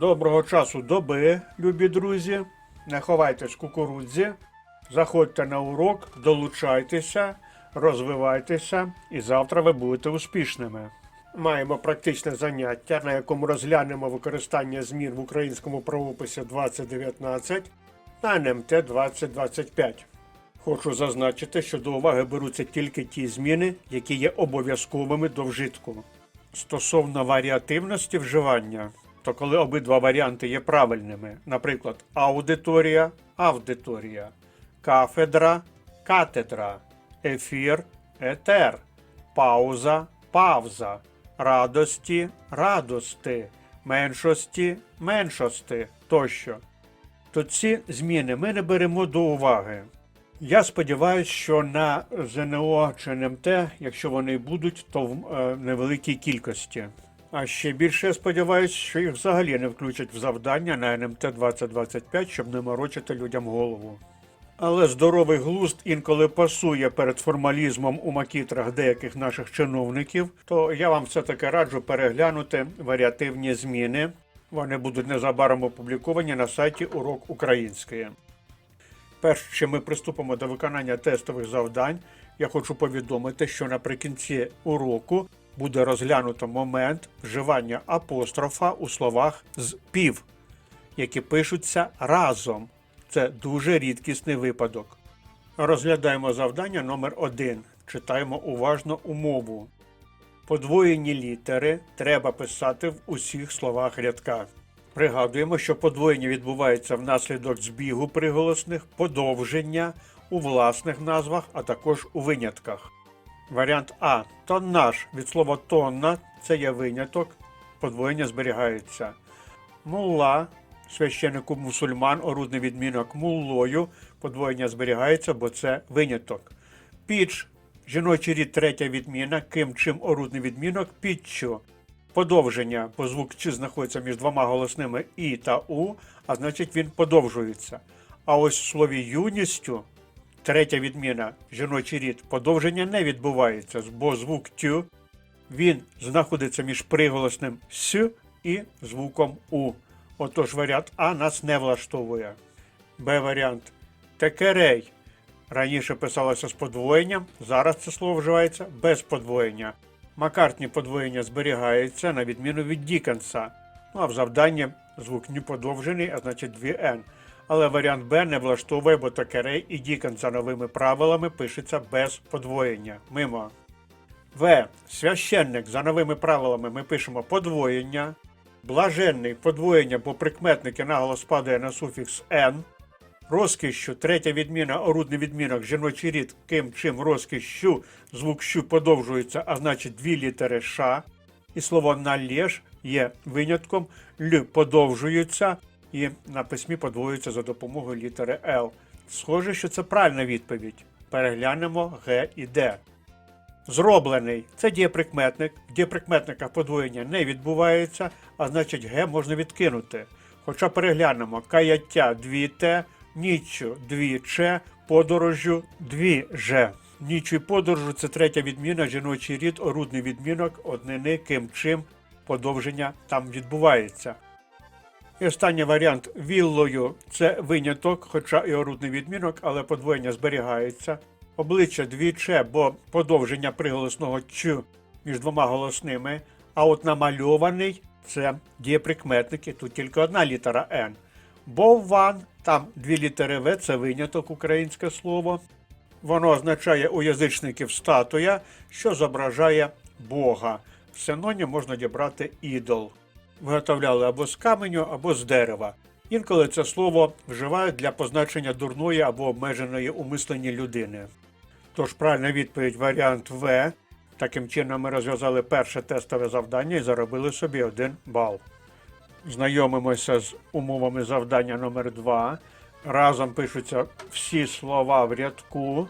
Доброго часу доби, любі друзі. Не ховайтесь кукурудзі. Заходьте на урок, долучайтеся, розвивайтеся, і завтра ви будете успішними. Маємо практичне заняття, на якому розглянемо використання змін в українському правописі 2019 на НМТ 2025. Хочу зазначити, що до уваги беруться тільки ті зміни, які є обов'язковими до вжитку. Стосовно варіативності вживання, то коли обидва варіанти є правильними, наприклад, аудиторія, аудиторія, кафедра, катедра, ефір, етер, пауза, павза, радості, радости, меншості, меншости тощо, то ці зміни ми не беремо до уваги. Я сподіваюся, що на ЗНО чи НМТ, якщо вони будуть, то в е, невеликій кількості. А ще більше я сподіваюся, що їх взагалі не включать в завдання на НМТ 2025, щоб не морочити людям голову. Але здоровий глузд інколи пасує перед формалізмом у макітрах деяких наших чиновників, то я вам все-таки раджу переглянути варіативні зміни. Вони будуть незабаром опубліковані на сайті Урок Української. Перш чим ми приступимо до виконання тестових завдань, я хочу повідомити, що наприкінці уроку буде розглянуто момент вживання апострофа у словах з пів, які пишуться разом. Це дуже рідкісний випадок. Розглядаємо завдання номер 1 Читаємо уважно умову. Подвоєні літери треба писати в усіх словах рядка. Пригадуємо, що подвоєння відбувається внаслідок збігу приголосних, подовження у власних назвах, а також у винятках. Варіант А. Тоннаж від слова тонна це є виняток, подвоєння зберігається. Мулла священику мусульман, орудний відмінок муллою, подвоєння зберігається, бо це виняток. Піч жіночий рід третя відміна, ким чим орудний відмінок, піччю. Подовження, бо звук чи знаходиться між двома голосними і та у, а значить він подовжується. А ось в слові юністю, третя відміна, жіночий рід, подовження не відбувається, бо звук тю він знаходиться між приголосним с і звуком у. Отож варіант А нас не влаштовує. Б варіант текерей. Раніше писалося з подвоєнням, зараз це слово вживається без подвоєння. Макартні подвоєння зберігається на відміну від Дікенса. Ну а в завданні звук не подовжений, а значить 2N. Але варіант Б не влаштовує, бо Текерей і Дікенс за новими правилами пишеться без подвоєння. Мимо. В. Священник за новими правилами ми пишемо подвоєння. Блаженний подвоєння, бо прикметники наголос падає на суфікс N. Розкішшю, третя відміна, орудний відмінок, жіночий рід, ким чим розкішшю, звук щу подовжується, а значить дві літери Ш. І слово належ є винятком, Л подовжується і на письмі подвоюється за допомогою літери Л. Схоже, що це правильна відповідь. Переглянемо Г і Д. Зроблений це дієприкметник. В дієприкметниках подвоєння не відбувається, а значить Г можна відкинути. Хоча переглянемо каяття 2Т, ніччю 2Ч, подорожжю 2Ж. Ніччю і подорожу це третя відміна, жіночий рід, орудний відмінок, однини, ким чим, подовження там відбувається. І останній варіант віллою це виняток, хоча і орудний відмінок, але подвоєння зберігається. Обличчя двіче, бо подовження приголосного ч між двома голосними. А от намальований це дієприкметники, тут тільки одна літера Н. Бовван, там дві літери В, це виняток українське слово. Воно означає у язичників статуя, що зображає Бога. В Синонім можна дібрати ідол. Виготовляли або з каменю, або з дерева. Інколи це слово вживають для позначення дурної або обмеженої у мисленні людини. Тож правильна відповідь варіант В. Таким чином ми розв'язали перше тестове завдання і заробили собі один бал. Знайомимося з умовами завдання номер 2 Разом пишуться всі слова в рядку.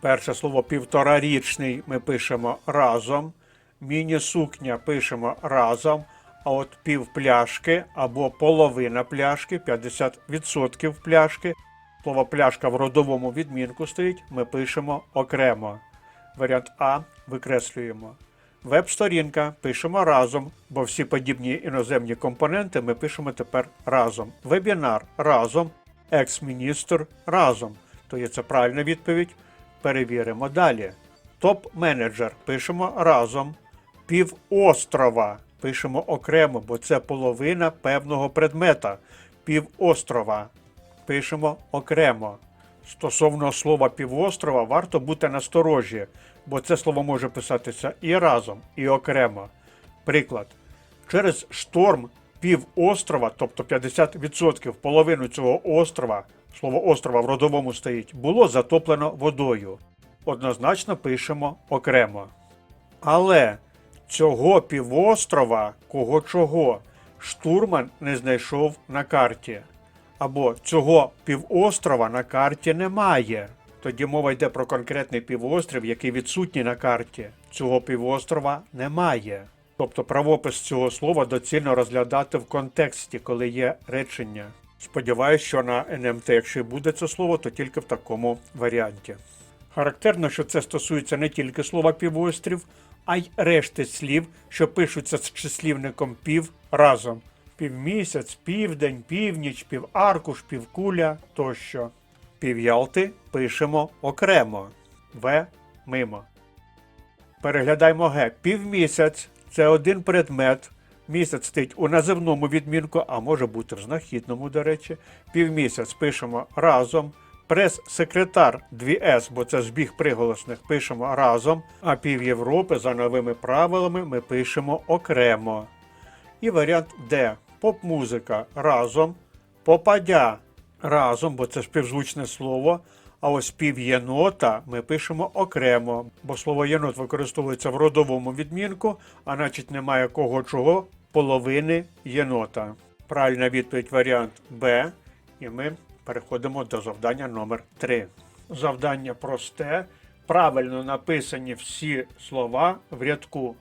Перше слово півторарічний ми пишемо разом. Міні-сукня пишемо разом. А от пів пляшки або половина пляшки, 50% пляшки. Слово пляшка в родовому відмінку стоїть, ми пишемо окремо. Варіант А викреслюємо. Веб-сторінка пишемо разом, бо всі подібні іноземні компоненти ми пишемо тепер разом. Вебінар разом, екс-міністр разом. То є це правильна відповідь. Перевіримо далі. Топ-менеджер пишемо разом. Півострова пишемо окремо, бо це половина певного предмета. Півострова пишемо окремо. Стосовно слова півострова варто бути насторожі, бо це слово може писатися і разом, і окремо. Приклад. Через шторм півострова, тобто 50% половину цього острова, слово острова в родовому стоїть, було затоплено водою. Однозначно пишемо окремо. Але цього півострова, кого чого, штурман не знайшов на карті. Або цього півострова на карті немає. Тоді мова йде про конкретний півострів, який відсутній на карті. Цього півострова немає. Тобто правопис цього слова доцільно розглядати в контексті, коли є речення. Сподіваюсь, що на НМТ, якщо і буде це слово, то тільки в такому варіанті. Характерно, що це стосується не тільки слова півострів, а й решти слів, що пишуться з числівником пів разом. Півмісяць, південь, північ, піваркуш, півкуля тощо. Пів'ялти пишемо окремо. В мимо. Переглядаємо Г. Півмісяць це один предмет. Місяць стоїть у називному відмінку, а може бути в знахідному, до речі. Півмісяць пишемо разом. Прес-секретар 2С, бо це збіг приголосних, пишемо разом, а пів Європи за новими правилами ми пишемо окремо. І варіант Д. Поп-музика разом, попадя разом, бо це співзвучне слово. А ось півєнота ми пишемо окремо, бо слово єнот використовується в родовому відмінку, а значить немає кого чого половини єнота. Правильна відповідь варіант Б. І ми переходимо до завдання номер 3. Завдання просте. Правильно написані всі слова в рядку.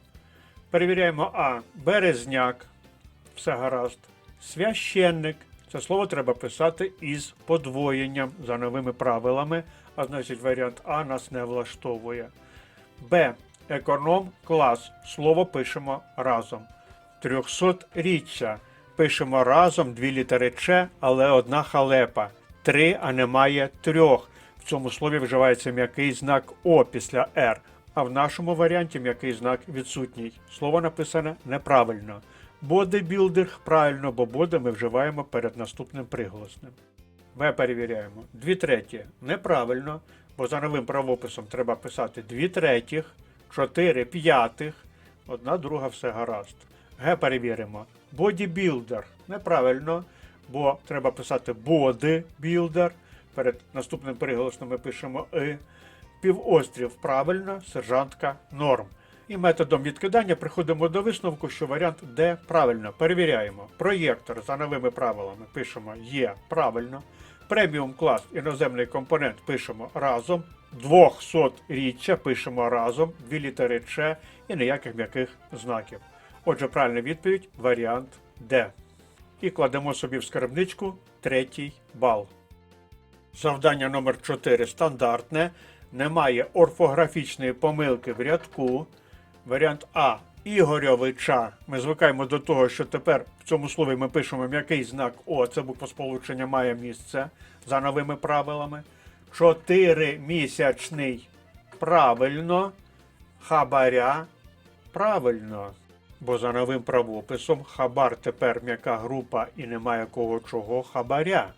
Перевіряємо А. Березняк. Все гаразд. Священник. Це слово треба писати із подвоєнням за новими правилами, а значить варіант А нас не влаштовує. Б. Економ клас. Слово пишемо разом. Трьохсотріччя. Пишемо разом дві літери Ч, але одна халепа. Три, а немає трьох. В цьому слові вживається м'який знак О після Р, а в нашому варіанті м'який знак відсутній. Слово написане неправильно. Бодибілдинг правильно, бо боди ми вживаємо перед наступним приголосним. Ми перевіряємо. Дві треті неправильно, бо за новим правописом треба писати дві третіх, чотири п'ятих, одна друга все гаразд. Г перевіримо. Бодібілдер неправильно, бо треба писати бодибілдер. Перед наступним приголосним ми пишемо и. Півострів правильно, сержантка норм. І методом відкидання приходимо до висновку, що варіант Д правильно. Перевіряємо. Проєктор за новими правилами пишемо Є правильно. Преміум клас іноземний компонент пишемо разом. 200 річчя пишемо разом, дві літери Ч і ніяких м'яких знаків. Отже, правильна відповідь варіант Д. І кладемо собі в скарбничку третій бал. Завдання номер 4 стандартне. Немає орфографічної помилки в рядку. Варіант А. Ігорьовича. Ми звикаємо до того, що тепер в цьому слові ми пишемо м'який знак О, це буквосполучення має місце за новими правилами. Чотиримісячний. Правильно. Хабаря. Правильно. Бо за новим правописом хабар тепер м'яка група і немає кого чого хабаря.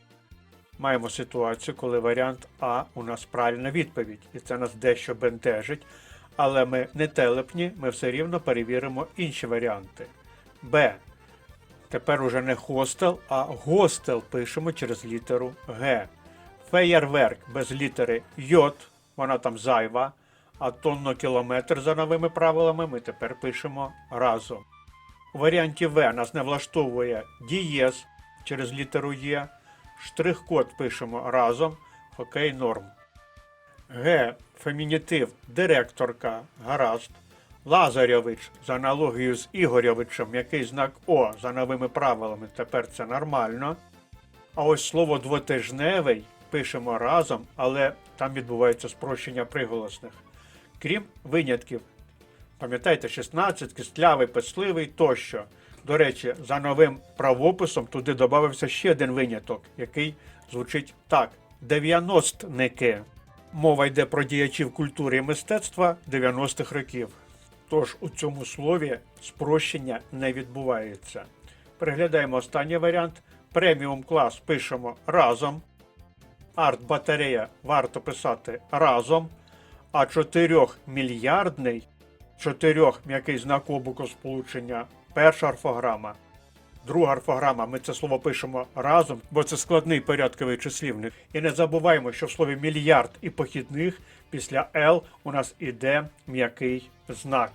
Маємо ситуацію, коли варіант А у нас правильна відповідь, і це нас дещо бентежить. Але ми не телепні, ми все рівно перевіримо інші варіанти. Б. Тепер уже не хостел, а гостел пишемо через літеру Г. Феєрверк без літери Й, вона там зайва, а тонно-кілометр за новими правилами ми тепер пишемо разом. У варіанті В нас не влаштовує дієз через літеру Є. Штрих-код пишемо разом. Окей, норм. Г. Фемінітив директорка. Гаразд. Лазарьович за аналогією з Ігорьовичем, який знак О за новими правилами. Тепер це нормально. А ось слово двотижневий пишемо разом, але там відбувається спрощення приголосних. Крім винятків. Пам'ятаєте, 16, кистлявий, писливий тощо. До речі, за новим правописом туди додався ще один виняток, який звучить так: дев'яностники. Мова йде про діячів культури і мистецтва 90-х років. Тож у цьому слові спрощення не відбувається. Переглядаємо останній варіант. Преміум клас пишемо разом. Арт-батарея варто писати разом. А 4 мільярдний, 4 м'який знак обуку сполучення, перша орфограма. Друга орфограма, ми це слово пишемо разом, бо це складний порядковий числівник. І не забуваємо, що в слові мільярд і похідних після Л у нас іде м'який знак.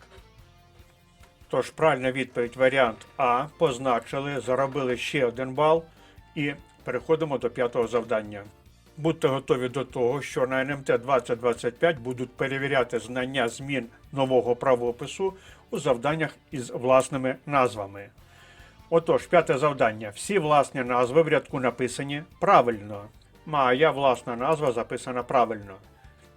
Тож правильна відповідь варіант А. Позначили, заробили ще один бал і переходимо до п'ятого завдання. Будьте готові до того, що на НМТ 2025 будуть перевіряти знання змін нового правопису у завданнях із власними назвами. Отож, п'яте завдання. Всі власні назви в рядку написані правильно. Моя власна назва записана правильно.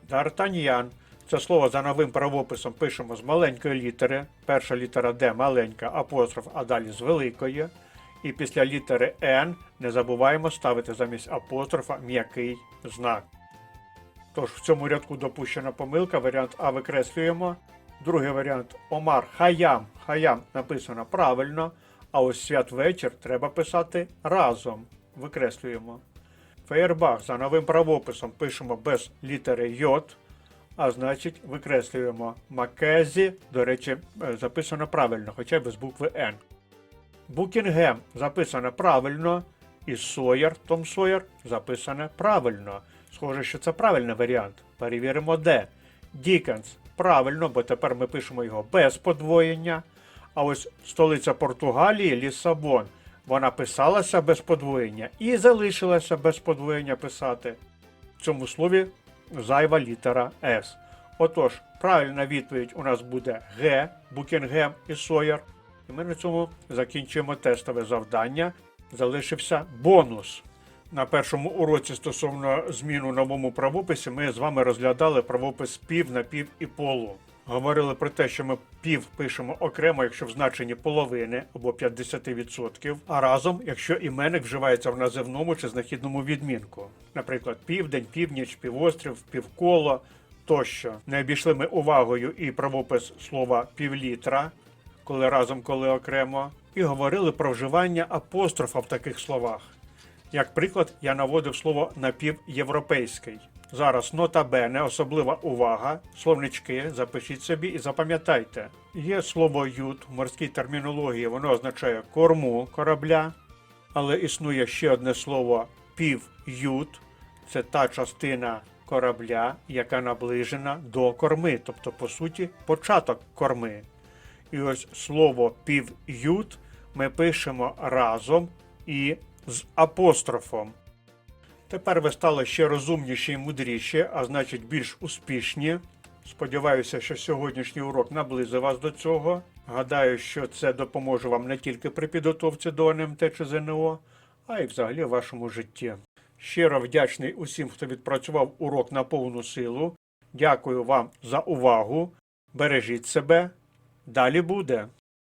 Д'Артаньян. Це слово за новим правописом пишемо з маленької літери. Перша літера Д маленька, апостроф, а далі з великої. І після літери Н не забуваємо ставити замість апострофа м'який знак. Тож в цьому рядку допущена помилка. Варіант А викреслюємо. Другий варіант Омар Хаям. Хаям написано правильно. А ось святвечір треба писати разом. Викреслюємо. Феєрбах за новим правописом пишемо без літери Й, а значить викреслюємо Макезі. До речі, е, записано правильно, хоча й без букви Н. Букінгем записано правильно, і Сойер, Том Сойер записане правильно. Схоже, що це правильний варіант. Перевіримо де. Дікенс правильно, бо тепер ми пишемо його без подвоєння. А ось столиця Португалії Лісабон. Вона писалася без подвоєння і залишилася без подвоєння писати. В цьому слові зайва літера С. Отож, правильна відповідь у нас буде Г, Букінгем і Сойер. І ми на цьому закінчуємо тестове завдання. Залишився бонус. На першому уроці стосовно змін у новому правописі ми з вами розглядали правопис пів на пів і полу. Говорили про те, що ми пів пишемо окремо, якщо в значенні половини або 50%, а разом, якщо іменник вживається в називному чи знахідному відмінку. Наприклад, південь, північ, півострів, півколо тощо. Не обійшли ми увагою і правопис слова півлітра, коли разом, коли окремо, і говорили про вживання апострофа в таких словах. Як приклад, я наводив слово напівєвропейський. Зараз нота Бене, особлива увага, словнички, запишіть собі і запам'ятайте. Є слово ют в морській термінології, воно означає корму корабля, але існує ще одне слово пів'ют, це та частина корабля, яка наближена до корми, тобто, по суті, початок корми. І ось слово пів'ют ми пишемо разом і з апострофом. Тепер ви стали ще розумніші і мудріші, а значить більш успішні. Сподіваюся, що сьогоднішній урок наблизив вас до цього. Гадаю, що це допоможе вам не тільки при підготовці до НМТ чи ЗНО, а й взагалі в вашому житті. Щиро вдячний усім, хто відпрацював урок на повну силу. Дякую вам за увагу. Бережіть себе. Далі буде.